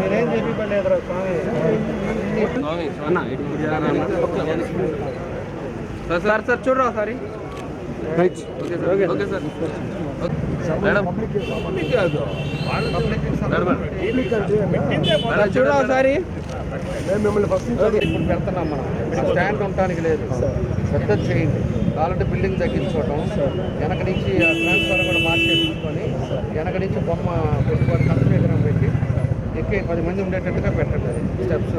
నేనేం చెప్పి స్వామి sir sir చూడరా ఒకసారి రైట్ ఓకే సార్. మేడం చూడరా ఒకసారి మేము మిమ్మల్ని ఫస్ట్ ఇప్పుడు పెడుతున్నాం మనం. స్టాండ్ ఉండటానికి లేదు. పెద్ద చేయండి కావాలంటే బిల్డింగ్ తగ్గించుకోవటం. వెనక నుంచి ట్రాన్స్ఫర్ కూడా మార్చేసుకొని వెనక నుంచి బొమ్మ పెట్టుకొని కష్టం ఎదురు పెట్టి ఎక్కి పది మంది ఉండేటట్టుగా పెట్టండి. అది స్టెప్స్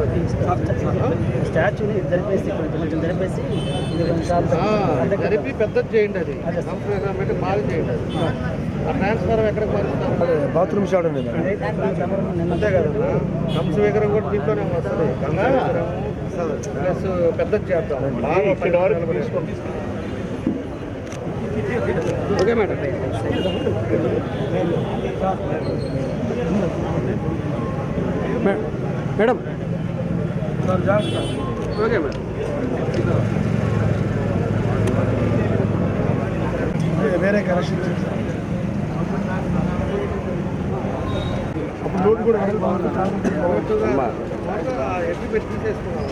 స్టాచ్యూని జరిపేసి కొంచెం కొంచెం జరిపేసి ఇది కొంచెం షార్ప్ జరిపి పెద్దది చేయండి అది. పెట్టి బాగా చేయండి అది. ఆ ట్రాన్స్ఫర్ ఎక్కడికి మారుస్తారు బాత్రూమ్ షాట్ ఉంది అంతే కదా. కంస విగ్రహం కూడా దీంట్లోనే వస్తుంది. విగ్రహం ప్లస్ పెద్దది బాగా తీసుకొని okay madam. Madam. Okay madam. వేరే కనెక్షన్ అప్పుడు కూడా పెట్టి చేసుకున్నాం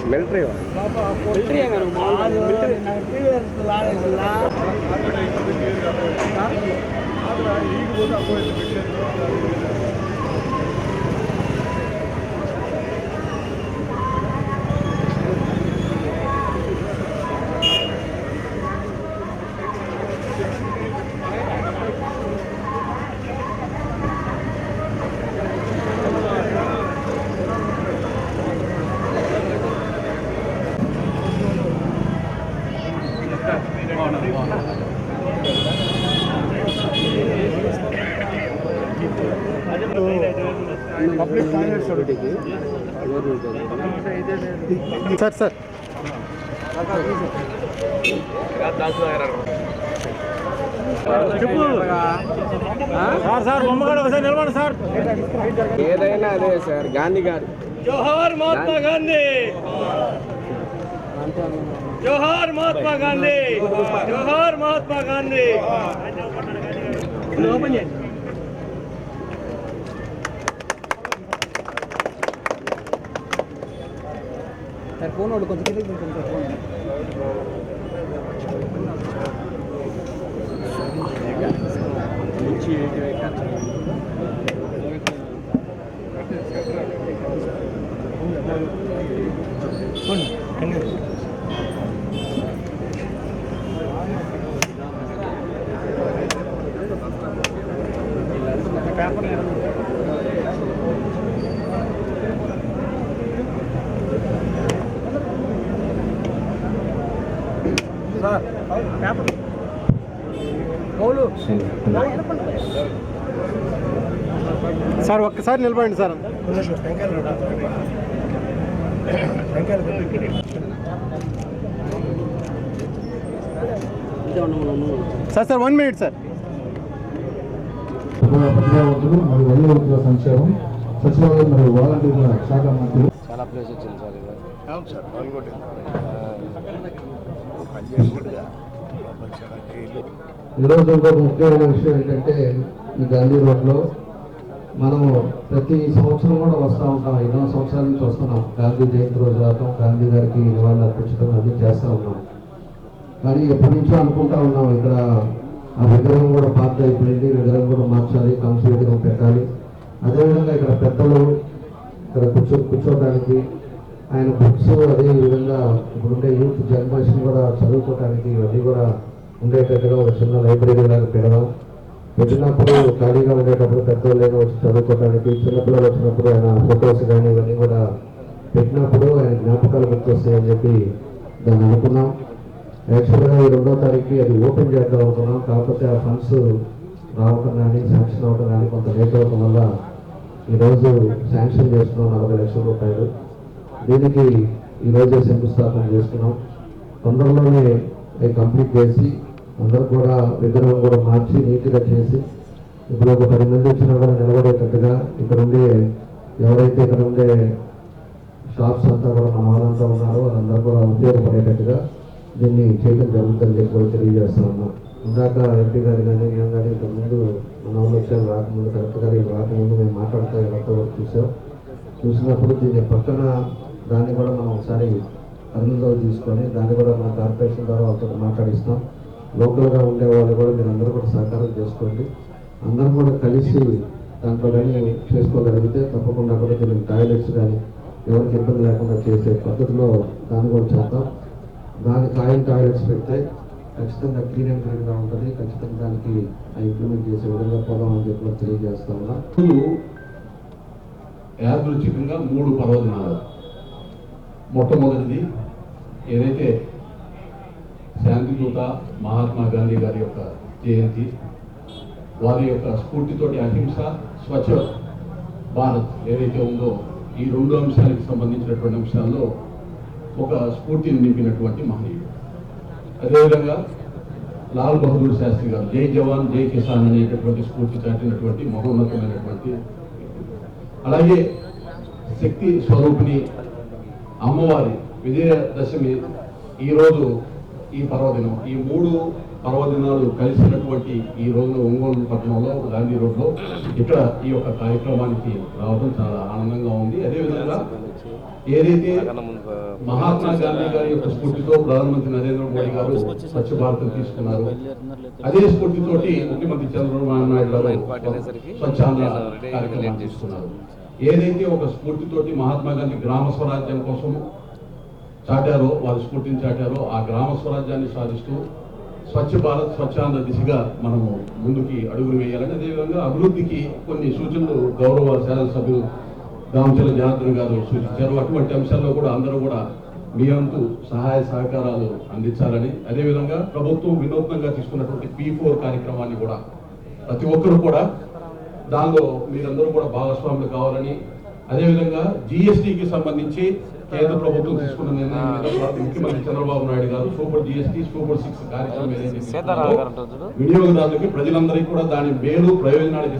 military public toilets sir sir. Sir sir బొమ్మగాడు ఒకసారి నిలబడి సార్. ఏదైనా అదే సార్. గాంధీ గారు. జోహార్ మహాత్మా గాంధీ. జోహార్ మహాత్మా గాంధీ. జోహార్ మహాత్మా గాంధీ. ఓపెన్ చేయండి. ఫోన్ వాడు కొంచెం కిందకి దించండి సార్ ఫోన్ సార్ ఒక్కసారి నిలబడండి sir. Sir sir one minute sir. సంక్షేమం సచివాలయం మరియు వాలంటీర్ల శాఖ మంత్రులు చాలా ప్లేస్ వచ్చింది సార్ అవును సార్ ఈరోజు ఇంకొక ముఖ్యమైన విషయం ఏంటంటే ఈ గాంధీ రోడ్లో మనము ప్రతి సంవత్సరం కూడా వస్తూ ఉంటాం. ఎన్నో సంవత్సరాల నుంచి వస్తున్నాం. గాంధీ జయంతి రోజు రావటం గాంధీ గారికి నివాళులు అర్పించడం అన్నీ చేస్తూ ఉన్నాం. కానీ ఎప్పటి నుంచో అనుకుంటా ఉన్నాం ఇక్కడ ఆ విగ్రహం కూడా పాత అయిపోయింది. విగ్రహం కూడా మార్చాలి కంస విగ్రహం పెట్టాలి. అదేవిధంగా ఇక్కడ పెద్దలు ఇక్కడ కూర్చో కూర్చోవడానికి ఆయన బుక్స్ అదే విధంగా ఇప్పుడుండే యూత్ జనరేషన్ కూడా చదువుకోవడానికి ఇవన్నీ కూడా ఉండేటట్టుగా ఒక చిన్న లైబ్రరీ లాగా పెడదాం. పెట్టినప్పుడు ఖాళీగా ఉండేటప్పుడు పెద్దవాళ్ళు వచ్చి చదువుకోవడానికి చిన్నపిల్లలు వచ్చినప్పుడు ఆయన ఫొటోస్ కానీ ఇవన్నీ కూడా పెట్టినప్పుడు ఆయన జ్ఞాపకాలు గుర్తొస్తాయని చెప్పి దాన్ని అనుకున్నాం. యాక్చువల్గా ఈ రెండో తారీఖు అది ఓపెన్ చేద్దాం అనుకున్నాం. కాకపోతే ఆ ఫండ్స్ రావటం కానీ శాంక్షన్ అవ్వడం కానీ కొంత లేట్ అవ్వటం వల్ల ఈరోజు శాంక్షన్ చేస్తున్నాం నలభై లక్షల రూపాయలు. దీనికి ఈరోజే శంకుస్థాపన చేస్తున్నాం తొందరలోనే అది కంప్లీట్ చేసి అందరూ కూడా విగ్రహం కూడా మార్చి నీట్గా చేసి ఇప్పుడు ఒక పది మంది వచ్చినా కూడా నిలబడేటట్టుగా ఇక్కడ ఉండే ఎవరైతే ఇక్కడ ఉండే షాప్స్ అంతా కూడా మన వాళ్ళంతా ఉన్నారో వాళ్ళందరూ కూడా ఉపయోగపడేటట్టుగా దీన్ని చేయడం జరుగుతుందని చెప్పి కూడా తెలియజేస్తా ఉన్నాం. ఇందాక ఎంపీ గారు కానీ నేను కానీ ఇంతకుముందు మన వాళ్ళు వచ్చారు రాకముందు కలెక్టర్ గారు రాకముందు మేము మాట్లాడుతూ వీళ్ళతో చూసాం. చూసినప్పుడు దీన్ని పక్కన దాన్ని కూడా మనం ఒకసారి పరిగణలో తీసుకొని దాన్ని కూడా మన కార్పొరేషన్ ద్వారా ఒకటి మాట్లాడిస్తాం. లోకల్గా ఉండే వాళ్ళు కూడా మీరు అందరూ కూడా సహకారం చేసుకోండి. అందరం కూడా కలిసి దాంట్లో కానీ చేసుకోగలిగితే తప్పకుండా కూడా దీనికి టాయిలెట్స్ కానీ ఎవరికి ఇబ్బంది లేకుండా చేసే పద్ధతిలో దాన్ని కూడా చేద్దాం. దానికి కాయిన్ టాయిలెట్స్ పెడితే ఖచ్చితంగా క్లీన్ అండ్ క్లీన్గా ఉంటుంది. ఖచ్చితంగా దానికి ఇంప్లిమెంట్ చేసే విధంగా పోదాం అని చెప్పి కూడా తెలియజేస్తా ఉన్నా. యాదృచ్ఛికంగా మూడు పర్వదినాలు. మొట్టమొదటిది ఏదైతే శాంతిదూత మహాత్మా గాంధీ గారి యొక్క జయంతి వారి యొక్క స్ఫూర్తితోటి అహింస స్వచ్ఛ భారత్ ఏదైతే ఉందో ఈ రెండు అంశాలకు సంబంధించినటువంటి అంశాల్లో ఒక స్ఫూర్తిని నింపినటువంటి మహనీయుడు. అదేవిధంగా లాల్ బహదూర్ శాస్త్రి గారు జై జవాన్ జై కిసాన్ అనేటటువంటి స్ఫూర్తి చాటినటువంటి మహోన్నతమైనటువంటి అలాగే శక్తి స్వరూపిణి అమ్మవారి విజయదశమి ఈరోజు ఈ పర్వదినం ఈ మూడు పర్వదినాలు కలిసినటువంటి ఈ రోజు ఒంగోలు పట్టణంలో గాంధీ రోడ్లో ఇక్కడ ఈ యొక్క కార్యక్రమానికి రావడం చాలా ఆనందంగా ఉంది. అదేవిధంగా ఏదైతే మహాత్మా గాంధీ గారి యొక్క స్ఫూర్తితో ప్రధానమంత్రి నరేంద్ర మోడీ గారు స్వచ్ఛ భారత్ తీసుకున్నారు అదే స్ఫూర్తితోటి ముఖ్యమంత్రి చంద్రబాబు నాయుడు గారు స్వచ్ఛాంధ్ర కార్యక్రమాన్ని తీసుకున్నారు. ఏదైతే ఒక స్ఫూర్తితోటి మహాత్మా గాంధీ గ్రామ స్వరాజ్యం కోసం చాటారో వారి స్ఫూర్తిని చాటారో ఆ గ్రామ స్వరాజ్యాన్ని సాధిస్తూ స్వచ్ఛ భారత్ స్వచ్ఛాంధ్ర దిశగా మనము ముందుకి అడుగులు వేయాలని అదేవిధంగా అభివృద్ధికి కొన్ని సూచనలు గౌరవ శాసనసభ్యులు దామచల జనార్దన్ గారు సూచించారు. అటువంటి అంశాల్లో కూడా అందరూ కూడా మీ అంతు సహాయ సహకారాలు అందించాలని అదేవిధంగా ప్రభుత్వం వినూత్నంగా తీసుకున్నటువంటి పీ ఫోర్ కార్యక్రమాన్ని కూడా ప్రతి ఒక్కరు కూడా దానిలో మీరందరూ కూడా భాగస్వాములు కావాలని అదేవిధంగా జిఎస్టికి సంబంధించి కేంద్ర ప్రభుత్వం తీసుకున్న నిర్ణయం ముఖ్యమంత్రి చంద్రబాబు నాయుడు గారు సూపర్ జిఎస్టి సూపర్ సిక్స్ కార్యక్రమం వినియోగదారులకి ప్రజలందరికీ కూడా దాని మేలు ప్రయోజనాలకి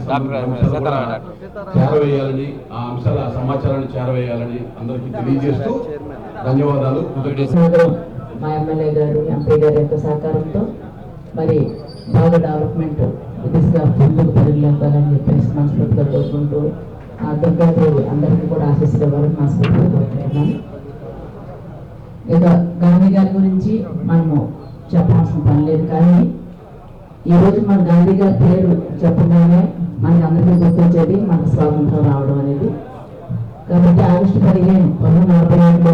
చేరవేయాలని ఆ అంశాల సమాచారాన్ని చేరవేయాలని అందరికీ తెలియజేస్తూ ధన్యవాదాలు. మా ఎమ్మెల్యే గారు ఎంపీ గారి యొక్క సహకారంతో. మరి బాగా డెవలప్మెంట్ దిశగా ముందుకు పరిగెత్తాలని చెప్పేసి మనస్ఫూర్తిగా కోరుకుంటూ దుర్గాదేవి అందరికీ కూడా ఆశీస్సులు ఇవ్వాలని మనస్ఫూర్తిగా ఇక గాంధీ గారి గురించి మనము చెప్పాల్సిన పని లేదు కానీ ఈరోజు మన గాంధీ గారి పేరు చెప్పగానే మనకి అందరికీ గుర్తొచ్చేది మనకు స్వాతంత్రం రావడం అనేది. కాబట్టి ఆగస్టు పదిహేను పంతొమ్మిది నలభై ఏడులో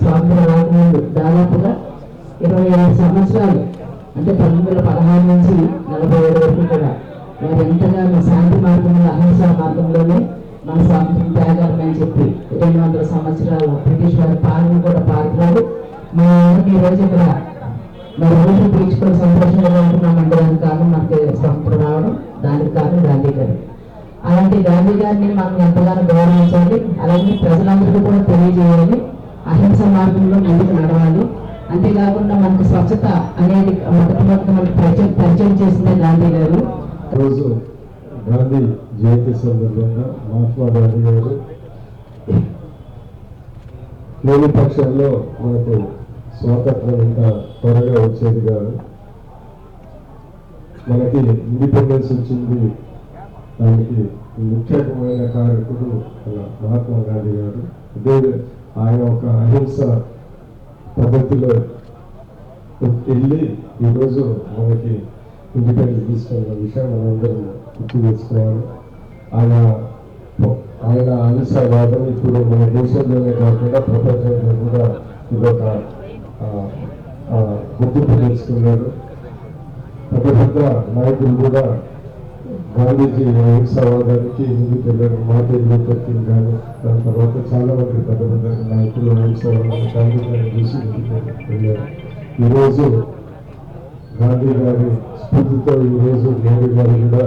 స్వాతంత్రం రాకముందు దాదాపుగా ఇరవై ఏడు సంవత్సరాలు అంటే పంతొమ్మిది వందల పదహారు నుంచి నలభై ఏడు వరకు కూడా వారు ఎంతగానో శాంతి మార్గంలో అహింసా మార్గంలోనే మన స్వాతంత్రం త్యాగాలని చెప్పి రెండు వందల సంవత్సరాలు బ్రిటిష్ వారి పాలన కూడా పాల్గొన్నారు మా ఈ రోజు ఇక్కడ మరి రోజు తీర్చుకొని సంతోషంగా ఉంటున్నామంటే దానికి కారణం మనకి స్వాతంత్రం రావడం దానికి కారణం గాంధీ గారు. అలాంటి గాంధీ గారిని మనం ఎంతగానో గౌరవించాలి. అలాగే ప్రజలందరికీ కూడా తెలియజేయాలి. అహింస మార్గంలో ముందుకు నడవాలి. అంతేకాకుండా మనకు స్వచ్ఛత అనేది మొదటి మొదటి మనకు పరిచయం పరిచయం చేసిందే గాంధీ గారు. రోజు గాంధీ జయంతి సందర్భంగా మహాత్మా గాంధీ గారు లేని పక్షంలో మనకు స్వాతంత్రం ఇంత త్వరగా వచ్చేది కాదు. మనకి ఇండిపెండెన్స్ వచ్చింది. దానికి ముఖ్యమైన కారకుడు మహాత్మా గాంధీ గారు. అదే ఆయన ఒక అహింస పద్ధతిలో వెళ్ళి ఈరోజు మనకి ఇండిపెండెన్స్ తీసుకున్న విషయం మనందరం గుర్తు తెచ్చుకోవాలి ఆయన ఆయన అహింసావాదం ఇప్పుడు మన దేశంలోనే కాకుండా ప్రపంచంలో కూడా ఇదొక గుర్తింపు తెచ్చుకున్నారు పెద్ద పెద్ద నాయకులు కూడా గాంధీజీ అహింసావాదానికి ముందుకు వెళ్ళారు మార్టిన్ లూథర్ కింగ్ కానీ దాని తర్వాత చాలా మంది పెద్ద పెద్ద నాయకులు అహింసావాదాన్ని గాంధీ గారిని చూసి వెళ్ళారు. ఈరోజు గాంధీ గారి స్ఫూర్తితో ఈరోజు గాంధీ గారు కూడా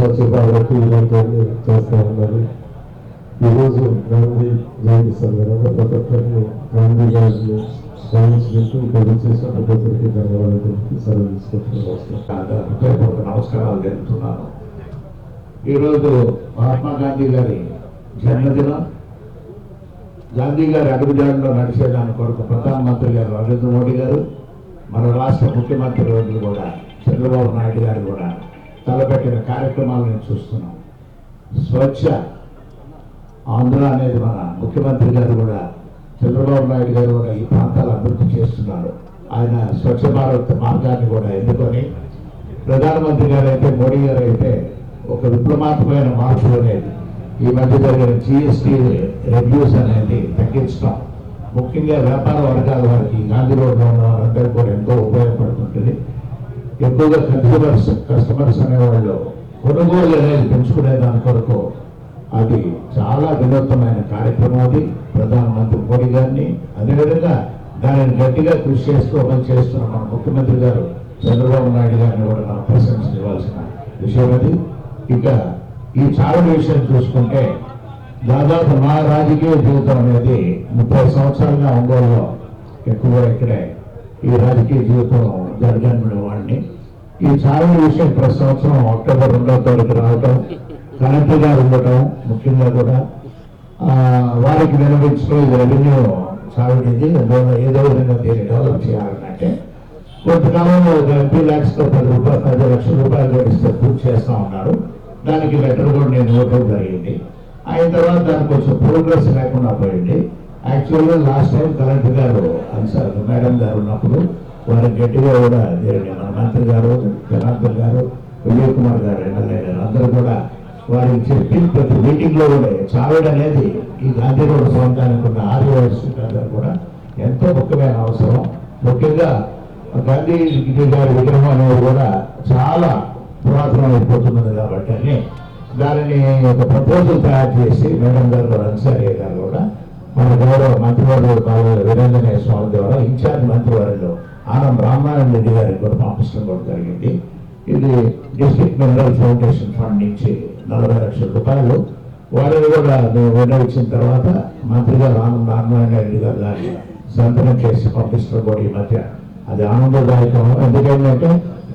స్వచ్ఛ భారత్ ఇలాంటివన్నీ చేస్తూ ఉన్నారు. ఈరోజు గాంధీ జయంతి సందర్భంగా ప్రతి ఒక్కరిని గాంధీ గారిని స్మరించినట్టు ఇక్కడ చేసిన ప్రతి ఒక్కరికి ధన్యవాదాలు తెలుపుతూ సెలవు తీసుకుంటున్నాను. నమస్కారాలు తెలుపుతున్నాను. ఈరోజు మహాత్మా గాంధీ గారి జన్మదినం. గాంధీ గారి అడుగుజాడలో నడిచేదాని కొరకు ప్రధానమంత్రి గారు నరేంద్ర మోడీ గారు మన రాష్ట్ర ముఖ్యమంత్రి కూడా చంద్రబాబు నాయుడు గారు కూడా తలపెట్టిన కార్యక్రమాలను చూస్తున్నాం స్వచ్ఛ ఆంధ్ర అనేది మన ముఖ్యమంత్రి గారు కూడా చంద్రబాబు నాయుడు గారు కూడా ఈ ప్రాంతాలు అభివృద్ధి చేస్తున్నారు. ఆయన స్వచ్ఛ భారత్ మార్గాన్ని కూడా ఎన్నుకొని ప్రధానమంత్రి గారు అయితే మోడీ గారు అయితే ఒక విప్లవాత్మకమైన మార్పు అనేది ఈ మధ్య జరిగిన జిఎస్టీ రెడ్యూస్ అనేది తగ్గించడం ముఖ్యంగా వ్యాపార వర్గాల వారికి గాంధీ రోడ్లో ఉన్న వారందరూ కూడా ఎంతో ఉపయోగపడుతుంటుంది. ఎక్కువగా కన్స్యూమర్స్ కస్టమర్స్ అనేవాళ్ళు కొనుగోలు అనేది పెంచుకునే దాని కొరకు అది చాలా వినూత్నమైన కార్యక్రమం అది. ప్రధానమంత్రి మోడీ గారిని అదేవిధంగా దానిని గట్టిగా కృషి చేస్తూ పని చేస్తున్న మన ముఖ్యమంత్రి గారు చంద్రబాబు నాయుడు గారిని కూడా మనం ప్రశంసించవలసిన విషయం అది. ఇక ఈ చాలా విషయం చూసుకుంటే దాదాపు నా రాజకీయ జీవితం అనేది ముప్పై సంవత్సరాలుగా ఒంగోలులో ఎక్కువగా ఇక్కడే ఈ రాజకీయ జీవితం జరగని వాడిని ఈ చాలా విషయం ప్రతి సంవత్సరం అక్టోబర్ రెండవ తారీఖు రావటం కలెక్టర్ గారు ఉండటం ముఖ్యంగా కూడా. వారికి వినిపించడం ఇది రెవెన్యూ సాగుతుంది ఏదో విధంగా దీన్ని డెవలప్ చేయాలంటే కొంతకాలంలో ఒక ఎంపీ ల్యాక్స్తో పది రూపాయలు పది లక్షల రూపాయలు గడిస్తే పూర్తి చేస్తూ ఉన్నారు. దానికి లెటర్ కూడా నేను ఇవ్వటం జరిగింది. అయిన తర్వాత దానికి కొంచెం ప్రోగ్రెస్ లేకుండా పోయింది. యాక్చువల్గా లాస్ట్ టైం కలెక్టర్ గారు అన్సార్ మేడం గారు ఉన్నప్పుడు వారు గట్టిగా కూడా మన మంత్రి గారు జనార్దన్ గారు విజయ్ కుమార్ గారు ఎమ్మెల్యే గారు అందరూ కూడా వారికి చెప్పి ప్రతి మీటింగ్లో కూడా చావిడ అనేది ఈ గాంధీ రోడ్ ప్రాంతానికి ఉన్న ఆదివాసీ కూడా ఎంతో ముఖ్యమైన అవసరం. ముఖ్యంగా గాంధీ గారి విగ్రహం అనేది కూడా చాలా పురాతనమైపోతున్నది కాబట్టి అని దానిని ఒక ప్రపోజల్ తయారు చేసి మేడం గారు అన్సారీ గారు కూడా మన గౌరవ మంత్రివర్యులు కావాలి వీరేంద్రనే స్వామి ద్వారా ఇన్ఛార్జ్ మంత్రివర్యులు ఆనం రామనారాయణ రెడ్డి గారికి కూడా పంపించడం కూడా జరిగింది. ఇది డిస్ట్రిక్ట్ మినరల్ ఫౌండేషన్ ఫండ్ నుంచి నలభై లక్షల రూపాయలు. వారిని కూడా మేము విన్నవించిన తర్వాత మంత్రి గారు ఆనంద నారాయణ రెడ్డి గారు దాన్ని. సంతకం చేసి పంపిస్తున్న కూడా ఈ మధ్య. అది ఆనందదాయకం ఎందుకంటే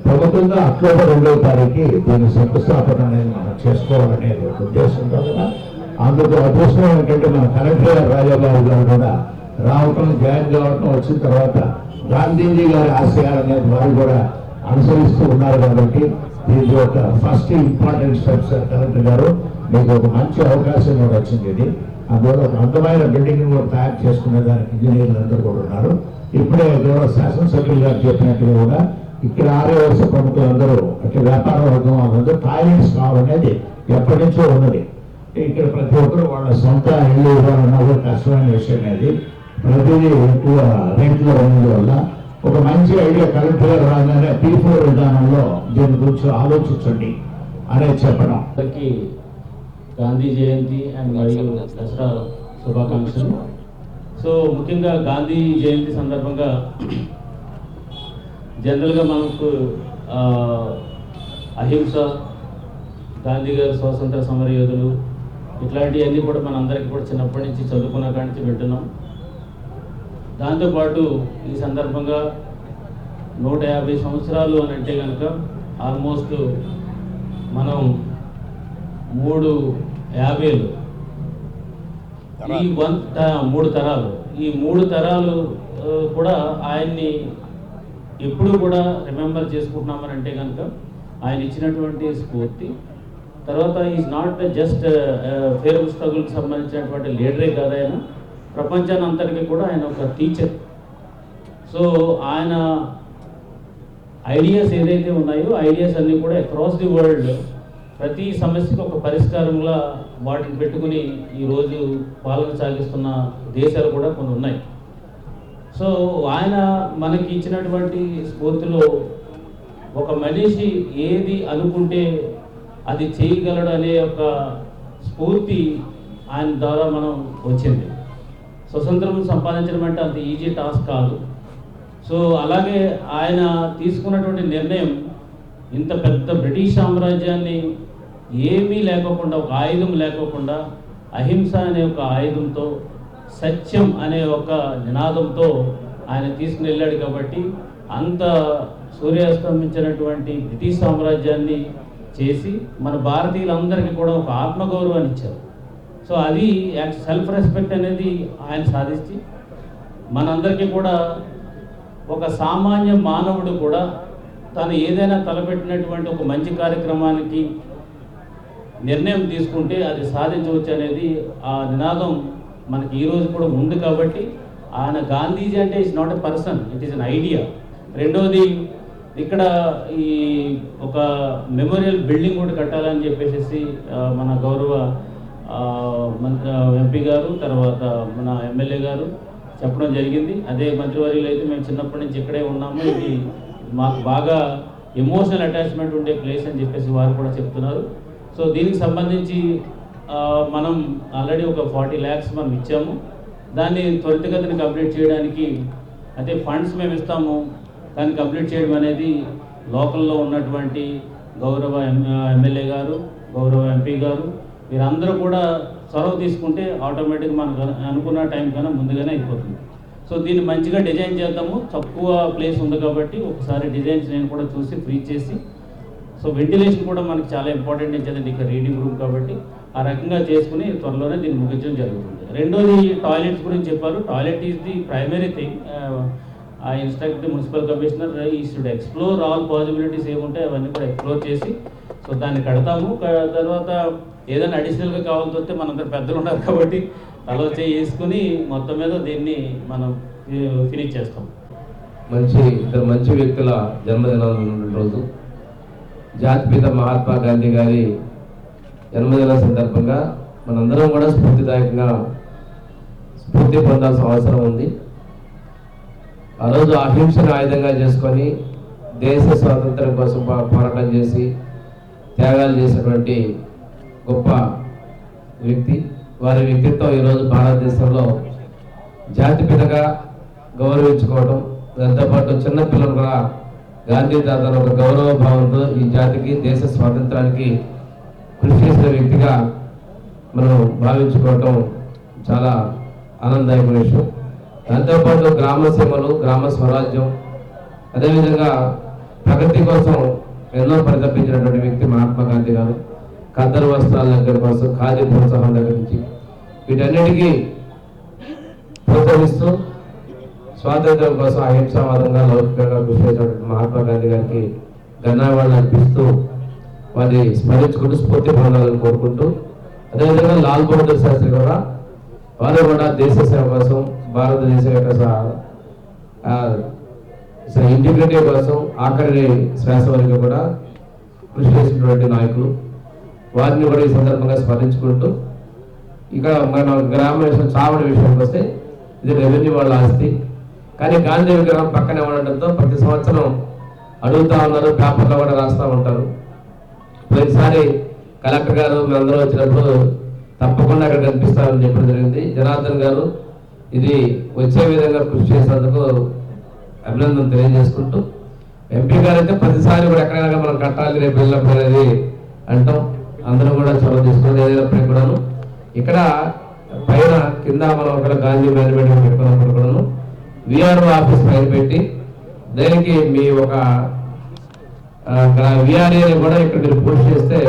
ప్రభుత్వంగా అక్టోబర్ రెండవ తారీఖు దీని శంకుస్థాపన అనేది మనం చేసుకోవాలనే ఒక ఉద్దేశంతో కదా. అందుకు అదృష్టం ఏంటంటే మన కలెక్టర్ గారు రాజాబాబు గారు కూడా రావటం జాయిన్ కావటం వచ్చిన తర్వాత గాంధీజీ గారి ఆశయాలు వారు కూడా అనుసరిస్తూ ఉన్నారు కాబట్టి దీనికి ఒక ఫస్ట్ ఇంపార్టెంట్ స్టెప్స్ కలెక్టర్ గారు మీకు ఒక మంచి అవకాశం కూడా వచ్చింది ఇది. అందువల్ల ఒక అందమైన బిల్డింగ్ కూడా తయారు చేసుకునే దానికి ఇంజనీర్లు అందరూ కూడా ఉన్నారు. ఇప్పుడే గౌరవ శాసనసభ్యులు గారు చెప్పినట్టుగా కూడా ఇక్కడ ఆరే వర్ష ప్రముఖులందరూ అట్లా వ్యాపార వర్గం వాళ్ళందరూ టాయిలెట్స్ కావాలనేది ఎప్పటి నుంచో ఉన్నది. ఇక్కడ ప్రతి ఒక్కరు వాళ్ళ సొంత ఇల్లు ఇవ్వాలన్నా కూడా కష్టమైన విషయం అనేది ప్రతిదీ ఎక్కువ రేట్లో ఉన్నందువల్ల ఒక మంచి ఐడియా కలెక్టర్ రాగానే పీ ఫోర్ విధానంలో దీని గురించి ఆలోచించండి అనేది చెప్పడం. అందరికీ గాంధీ జయంతి అండ్ మరియు దసరా శుభాకాంక్షలు. సో ముఖ్యంగా గాంధీ జయంతి సందర్భంగా జనరల్గా మనకు అహింస గాంధీ గారు స్వాతంత్ర సమర యోధులు ఇట్లాంటివన్నీ కూడా మనందరికీ కూడా చిన్నప్పటి నుంచి చదువుకున్న కాడి నుంచి వింటున్నాం. దాంతోపాటు ఈ సందర్భంగా నూట యాభై సంవత్సరాలు అని అంటే కనుక ఆల్మోస్ట్ మనం మూడు యాభైలు. ఈ వన్ మూడు తరాలు. ఈ మూడు తరాలు కూడా ఆయన్ని ఎప్పుడు కూడా రిమెంబర్ చేసుకుంటున్నామని అంటే కనుక ఆయన ఇచ్చినటువంటి స్ఫూర్తి. తర్వాత ఈజ్ నాట్ జస్ట్ ఫేరల్ స్ట్రగుల్కి సంబంధించినటువంటి లీడరే కాదు ఆయన. ప్రపంచాన్ని కూడా ఆయన ఒక టీచర్ సో ఆయన ఐడియాస్ ఏదైతే ఉన్నాయో ఐడియాస్ అన్నీ కూడా అక్రాస్ ది వరల్డ్ ప్రతి సమస్యకు ఒక పరిష్కారంలా వాటిని పెట్టుకుని ఈరోజు పాలన సాగిస్తున్న దేశాలు కూడా కొన్ని ఉన్నాయి. సో ఆయన మనకి ఇచ్చినటువంటి స్ఫూర్తిలో ఒక మనిషి ఏది అనుకుంటే అది చేయగలడు అనే ఒక స్ఫూర్తి ఆయన ద్వారా మనం వచ్చింది. స్వతంత్రం సంపాదించడం అంటే అంత ఈజీ టాస్క్ కాదు. సో అలాగే ఆయన తీసుకున్నటువంటి నిర్ణయం ఇంత పెద్ద బ్రిటిష్ సామ్రాజ్యాన్ని ఏమీ లేకోకుండా ఒక ఆయుధం లేకోకుండా అహింస అనే ఒక ఆయుధంతో సత్యం అనే ఒక నినాదంతో ఆయన తీసుకుని వెళ్ళాడు కాబట్టి అంత సూర్యాస్తమించినటువంటి బ్రిటిష్ సామ్రాజ్యాన్ని చేసి మన భారతీయులందరికీ కూడా ఒక ఆత్మగౌరవాన్ని ఇచ్చారు. సో అది సెల్ఫ్ రెస్పెక్ట్ అనేది ఆయన సాధించి మనందరికీ కూడా ఒక సామాన్య మానవుడు కూడా తను ఏదైనా తలపెట్టినటువంటి ఒక మంచి కార్యక్రమానికి నిర్ణయం తీసుకుంటే అది సాధించవచ్చు అనేది ఆ నినాదం మనకి ఈరోజు కూడా ఉంది కాబట్టి ఆయన గాంధీజీ అంటే it's not a person it is an idea రెండోది ఇక్కడ ఈ ఒక మెమోరియల్ బిల్డింగ్ కూడా కట్టాలని చెప్పేసి మన గౌరవ మంత్రి ఎంపీ గారు తర్వాత మన ఎమ్మెల్యే గారు చెప్పడం జరిగింది. అదే మంత్రివర్యులు అయితే మేము చిన్నప్పటి నుంచి ఇక్కడే ఉన్నాము. ఇది మాకు బాగా ఎమోషనల్ అటాచ్మెంట్ ఉండే ప్లేస్ అని చెప్పేసి వారు కూడా చెప్తున్నారు. సో దీనికి సంబంధించి మనం ఆల్రెడీ ఒక ఫార్టీ ల్యాక్స్ మనం ఇచ్చాము. దాన్ని త్వరితగతిని కంప్లీట్ చేయడానికి అయితే ఫండ్స్ మేము ఇస్తాము. దాన్ని కంప్లీట్ చేయడం అనేది లోకల్లో ఉన్నటువంటి గౌరవ ఎం- ఎమ్మెల్యే గారు గౌరవ ఎంపీ గారు మీరందరూ కూడా చొరవ తీసుకుంటే ఆటోమేటిక్గా మనకు అనుకున్న టైం కన్నా ముందుగానే అయిపోతుంది. సో దీన్ని మంచిగా డిజైన్ చేద్దాము. తక్కువ ప్లేస్ ఉంది కాబట్టి ఒకసారి డిజైన్స్ నేను కూడా చూసి ఫ్రీ చేసి సో వెంటిలేషన్ కూడా మనకి చాలా ఇంపార్టెంట్ ఇచ్చేదండి ఇక్కడ రీడింగ్ రూమ్ కాబట్టి ఆ రకంగా చేసుకుని త్వరలోనే దీన్ని ముగించడం జరుగుతుంది. రెండోది టాయిలెట్స్ గురించి చెప్పారు. Toilet is the primary thing uh instruct the municipal commissioner he should explore all possibilities ఏముంటాయి అవన్నీ కూడా ఎక్స్ప్లోర్ చేసి సో దాన్ని కడతాము. తర్వాత ఏదైనా అడిషనల్గా కావాల్సి వస్తే మనందరూ పెద్దలు ఉన్నారు కాబట్టి తలో చేసుకుని మొత్తం మీద దీన్ని మనం ఫినిష్ చేస్తాం. మంచి ఇద్దరు మంచి వ్యక్తుల జన్మదినం రోజు. జాతిపిత మహాత్మా గాంధీ గారి జన్మదిన సందర్భంగా మనందరం కూడా స్ఫూర్తిదాయకంగా స్ఫూర్తి పొందాల్సిన అవసరం ఉంది. ఆ రోజు అహింసను ఆయుధంగా చేసుకొని దేశ స్వాతంత్రం కోసం పోరాటం చేసి త్యాగాలు చేసినటువంటి గొప్ప వ్యక్తి. వారి వ్యక్తిత్వం ఈరోజు భారతదేశంలో జాతిపితగా గౌరవించుకోవడం దాంతోపాటు పాటు చిన్నపిల్లలు కూడా గాంధీ తాతను ఒక గౌరవ భావంతో ఈ జాతికి దేశ స్వాతంత్రానికి కృషి చేసిన వ్యక్తిగా మనం భావించుకోవటం చాలా ఆనందదాయకమైన విషయం. దాంతోపాటు గ్రామ సీమలు గ్రామ స్వరాజ్యం అదేవిధంగా ప్రగతి కోసం ఎన్నో పరితపించినటువంటి వ్యక్తి మహాత్మా గాంధీ గారు. ఖద్దరు వస్త్రాల దగ్గర కోసం ఖాదీ ప్రోత్సాహం దగ్గర నుంచి. వీటన్నిటికీ ప్రోత్సహిస్తూ స్వాతంత్రం కోసం అహింసావాదంగా లౌకికంగా కృషి చేసినటువంటి మహాత్మా గాంధీ గారికి ధన్యవాదాలు అర్పిస్తూ వారిని స్మరించుకుంటూ స్ఫూర్తి పొందాలని కోరుకుంటూ అదేవిధంగా లాల్ బహదూర్ శాస్త్రి కూడా వారు కూడా దేశ సేవ కోసం భారతదేశం యొక్క ఇంటిగ్రిటీ కోసం ఆఖరి శ్వాస వరకు కూడా కృషి చేసినటువంటి నాయకులు. వారిని కూడా ఈ సందర్భంగా స్మరించుకుంటూ ఇక మన గ్రామ విషయం చావడి విషయానికి వస్తే ఇది రెవెన్యూ వాళ్ళ ఆస్తి. కానీ గాంధీ విగ్రహం పక్కనే ఉండడంతో ప్రతి సంవత్సరం అడుగుతా ఉన్నారు పేపర్లో కూడా రాస్తూ ఉంటారు. ప్రతిసారి కలెక్టర్ గారు మేమందరూ వచ్చినప్పుడు తప్పకుండా అక్కడ కనిపిస్తామని చెప్పడం జరిగింది. జనార్దన్ గారు ఇది వచ్చే విధంగా కృషి చేసినందుకు అభినందన తెలియజేసుకుంటూ. ఎంపీ గారు అయితే ప్రతిసారి కూడా ఎక్కడైనా మనం కట్టాలి రేపు వెళ్ళినప్పుడు అనేది అంటాం. అందరూ కూడా చొరవ తీసుకుని ఏదైనప్పటికీ కూడాను ఇక్కడ పైన కింద మనం అక్కడ గాంధీ మేనేజ్మెంట్ పెట్టుకున్నప్పుడు కూడాను విఆర్ఓ ఆఫీస్ పైన పెట్టి దానికి మీ ఒక విఆర్ఏ కూడా ఇక్కడ మీరు పోస్ట్ చేస్తే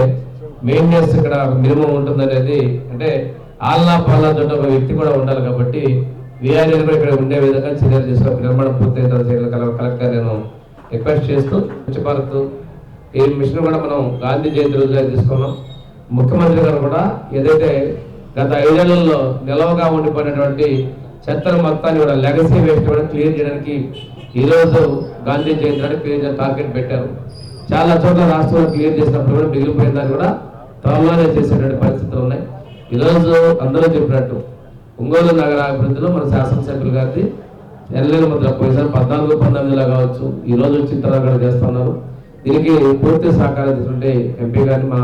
మెయింటెనెన్స్ ఇక్కడ మినిమం ఉంటుందనేది అంటే ఆల్నా పాల్నా చోట ఒక వ్యక్తి కూడా ఉండాలి కాబట్టి విఆర్ఏని కూడా ఇక్కడ ఉండే విధంగా చర్యలు తీసుకొని నిర్మాణం పూర్తయిన కలెక్టర్ నేను రిక్వెస్ట్ చేస్తూ స్వచ్ఛ భారత్ ఈ మిషన్ కూడా మనం గాంధీ జయంతి రోజుగా తీసుకున్నాం. ముఖ్యమంత్రి గారు కూడా ఏదైతే గత ఐదేళ్ళలో నిలవగా ఉండిపోయినటువంటి చెత్తను మొత్తాన్ని కూడా లెగసీ వేస్ట్ కూడా క్లియర్ చేయడానికి ఈ రోజు గాంధీ జయంతి నాడు క్లియర్ టార్గెట్ పెట్టారు. చాలా చోట్ల రాష్ట్రంలో క్లియర్ చేసినప్పుడు కూడా మిగిలిపోయిన దాన్ని కూడా త్వరలోనే చేసేటువంటి పరిస్థితులు ఉన్నాయి. ఈ రోజు అందరూ చెప్పినట్టు ఒంగోలు నగర అభివృద్ధిలో మన శాసనసభ్యులు గారిది ఎల్లెల ముద్ర పోయిసారి పద్నాలుగు పంతొమ్మిదిలో కావచ్చు ఈ రోజు వచ్చిన తర్వాత కూడా చేస్తున్నారు. దీనికి పూర్తి సహకారం తీసుకుంటే ఎంపీ గారిని మా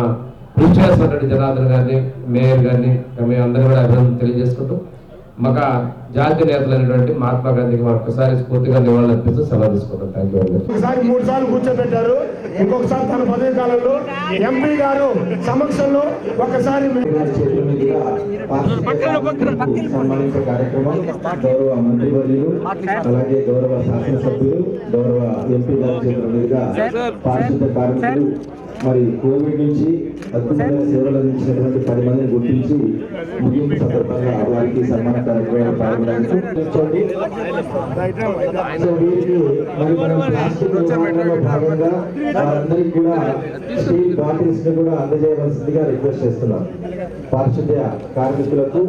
కృషి చేస్తున్నటువంటి జనార్దన్ గారిని మేయర్ గారిని మేము అందరూ కూడా అభినందన తెలియజేసుకుంటూ మాకు జాతీయ నేతలైనటువంటి మహాత్మా గాంధీకి మరొకసారి స్ఫూర్తిగా నివాళులర్పిస్తూ సెలవు తీసుకుంటాం. థ్యాంక్ యూ వెరీ ఒకసారి మూడు సార్లు కూర్చోబెట్టారు. ఇంకొకసారి తన పదవి కాలంలో ఎంపీ గారు సమక్షంలో ఒకసారి సన్మానించే కార్యక్రమం గౌరవ మంత్రివర్యులు అలాగే గౌరవ శాసనసభ్యులు గౌరవ ఎంపీ గారి చేతుల మీదుగా పారిశుద్ధ కార్మికులు మరి కోవిడ్ నుంచి అద్భుతమైన సేవలు అందించినటువంటి పది మందిని గుర్తించి ముగింపు సందర్భంగా వారికి సన్మాన కార్యక్రమాలు పాల్గొనడానికి సో వీరికి మరి మనం ప్లాస్టిక్ నిర్వహణలో భాగంగా వారందరికీ కూడా స్టీల్ బాటిల్స్ని కూడా అందజేయవలసిందిగా రిక్వెస్ట్ చేస్తున్నాం. పారిశుద్ధ్య కార్మికులకు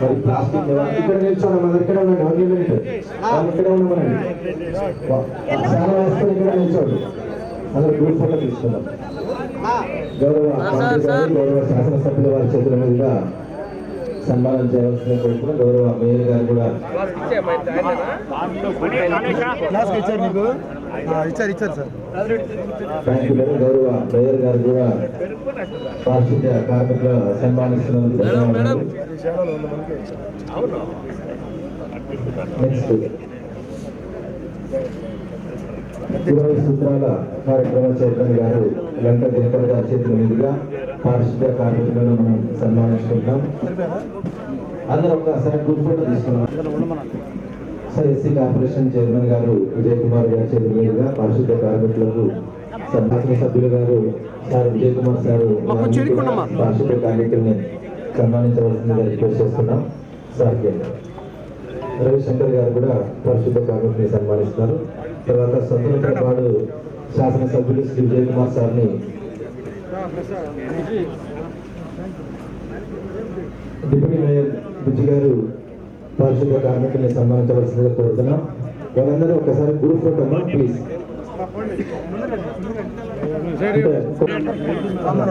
మరి ప్లాస్టిక్ ఇక్కడ నిల్చోండి మన ఇక్కడ ఉండండి వన్ మినిట్. వాళ్ళు ఇక్కడ ఉండమనండి. చాలా వస్తువులు ఇక్కడ నిల్చోండి. అందరూ గ్రూప్ ఫోటో తీసుకున్నాం గౌరవ గౌరవ శాసనసభ్యుల వారి చేతుల మీదుగా సన్మానం చేయవలసిన కోరుకున్న గౌరవ మేయర్ గారు కూడా. క్లాస్కి ఇచ్చారు మీకు ఇచ్చారు ఇచ్చారు సార్. థ్యాంక్ యూ మేడం గౌరవ మేయర్ గారు కూడా పారిశుద్ధ్య కార్మికుల సన్మానిస్తున్నందుకు నెక్స్ట్ ఇరవై సూత్రాల కార్యక్రమ చైర్మన్ గారు. లంక దినకర్ గారి చేతుల మీదుగా పారిశుద్ధ్య కార్మికులను మనం సన్మానించుకుంటాం అందరూ ఒకసారి గ్రూప్ ఫోటో తీసుకున్నాం. ఎస్సీ కార్పొరేషన్ చైర్మన్ గారు విజయ్ కుమార్ గారి చేతుల మీదుగా పారిశుద్ధ్య కార్మికులకు శాసన సభ్యులు గారు సార్ విజయ్ కుమార్ సార్ పారిశుద్ధ్య కార్మికుల్ని సన్మానించవలసిందిగా రిక్వెస్ట్ చేస్తున్నాం. సార్ రవిశంకర్ గారు కూడా పరిశుద్ధ కార్మికుని సన్మానిస్తున్నారు తర్వాత స్వతంత్రపాడు శాసనసభ్యులు శ్రీ విజయ్ కుమార్ సార్ని డిప్యూటీ మేయర్ బుజ్జి గారు పరిశుద్ధ కార్మికుల్ని సన్మానించవలసిందిగా కోరుతున్నాం వాళ్ళందరూ ఒకసారి గ్రూప్ ఫోటో ప్లీజ్ అందరూ